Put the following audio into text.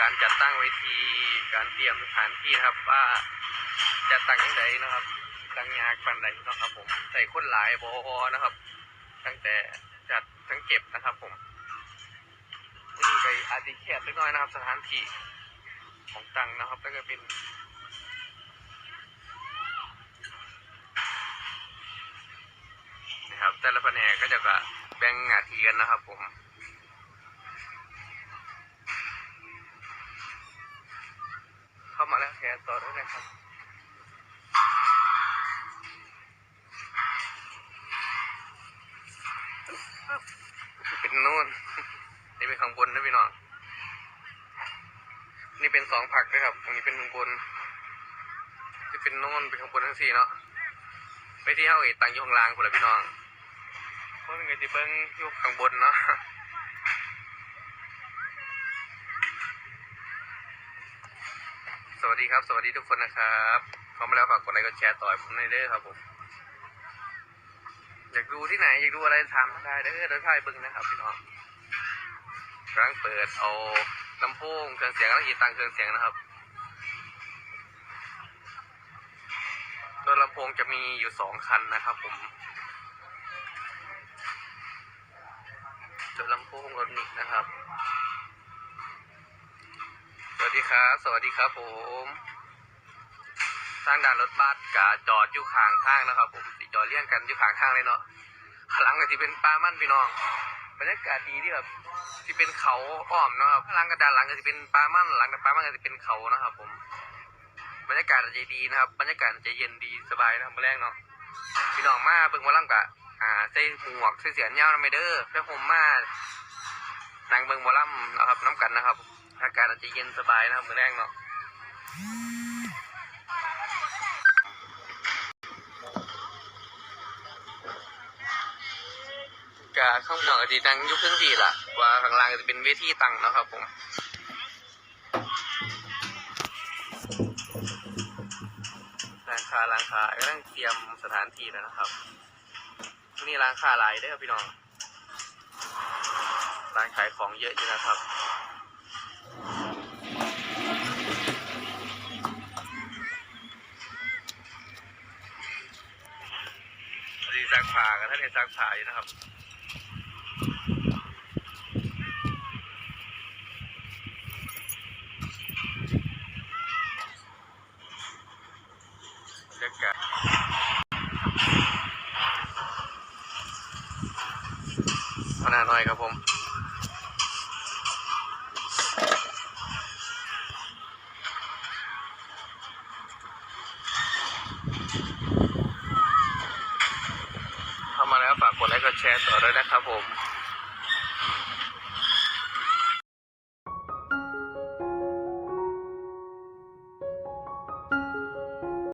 การจัดตั้งเวที การเตรียมสถานที่ครับว่าจะตั้งยังไงนะครับตั้งยากปันใดเนะครับ ผมใส่คนหลายบอนะครับ ตั้งแต่จัดทั้งเก็บนะครับผมนี่ไปอาร์ติแคบเล็กน้อยนะครับ สถานที่ของตั้งนะครับแล้วก็เป็นนะครับ แต่ละแผนกก็จะแบ่งหน้าที่กันนะครับ ผม เข้า มาแล้วแคร์ต่อด้วยนะครับเป็นนู่น นี่เป็นข้างบนนะพี่น้อง นี่เป็นสองผักนะครับตรงนี้เป็นข้างบนที่เป็นโน่นเป็นข้างบนทั้งสี่เนาะไปที่เฮาเอตังยู่ข้างลางคนละพี่น้องเพราะมันก็จะเบิ้งอยู่ข้างบนเนาะ สวัสดีครับ สวัสดีทุกคนนะครับเข้ามาแล้วฝากกดไลค์กดแชร์ต่อให้ผมหน่อยเด้อครับผม อยากดูที่ไหน อยากดูอะไรทำได้เด้อเดินทางเบิ้งนะครับพี่น้องกำลังเปิดเอาลำโพงเครื่องเสียงแล้วกีตังเครื่องเสียงนะครับโดยลำโพงจะมีอยู่สองคันนะครับผมโดยลำโพงรถนิกนะครับ ดีครับ สวัสดีครับผมทางด่านรถบัสกะจอดอยู่ข้างทางนะครับ ผมสิจอดเลี่ยงกันอยู่ข้างทางเลยเนาะข้างหลังก็ที่เป็นป่ามั่นพี่น้องบรรยากาศดีที่แบบที่เป็นเขาอ้อมนะครับข้างหลังกับด้านหลังก็จะเป็นป่ามั่นหลังกับป่ามั่นก็จะเป็นเขานะครับ ผม บรรยากาศจะดีนะครับ บรรยากาศจะเย็นดีสบายนะครับเมื่อแรกเนาะพี่น้องมาเบิ่งหมาล่ำกะอ่าใส่หมวกใส่เสียนยาวนะไม่เด้อเพื่อผมมานั่งเบิ่งหมอล่ำนะครับน้ำกันนะครับ อากาศอาจจะเย็นสบายนะครับมือแรกเนาะกะข้างนอกอาจะดังยุคครึ่งดีล่ะ ว่าข้างล่างจะเป็นเวทีตั้งนะครับผมร้านค้าร้านค้ากำลังเตรียมสถานที่แล้วนะครับนี่ร้านค้าหลายเด้อพี่น้อง ร้านขายของเยอะอยู่นะครับ จางผากันท่านเห็นจางผาอยู่นะครับบรรยากาศพนาน้อยครับผม เข้ามาแล้วฝากกดไลค์กดแช ร์ต่อด้วยนะครับผม